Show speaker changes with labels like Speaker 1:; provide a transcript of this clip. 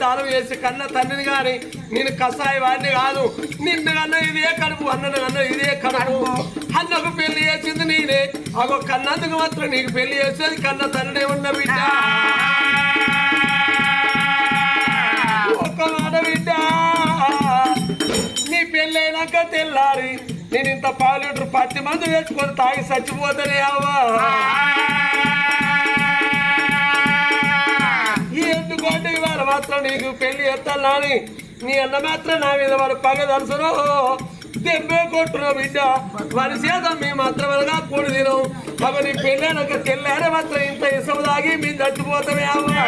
Speaker 1: కన్న తండ్రిని గాని నేను కసాయి వాడిని కాదు. నిన్ను కన్నా ఇదే కడుపు అన్నను కన్నా ఇదే కడుపు. అన్నకు పెళ్ళి చేసింది నేనే. అగో కన్నందుకు మాత్రం నీకు పెళ్ళి చేసేది కన్న తండ్రి ఉన్న బిడ్డ. ఒక్క మాట బిడ్డ. నీ పెళ్ళైనాక తెల్లారి నేను ఇంత పాలు పత్తి మంది వేసుకొని తాగి చచ్చిపోతానే అవ్వా? ఇవాళ మాత్రం నీకు పెళ్ళి ఎత్తాలని నీ అన్న మాత్రం నా మీద వాడు పగ దర్శనం దెబ్బే కొట్టున బిడ్డ. వారి చేత మీ మాత్రం అనగా కూడి తినం అవి నీ పెళ్ళాక తెల్లారే మాత్రం ఇంత ఇసం తాగి మీ చచ్చిపోతామే అమ్మా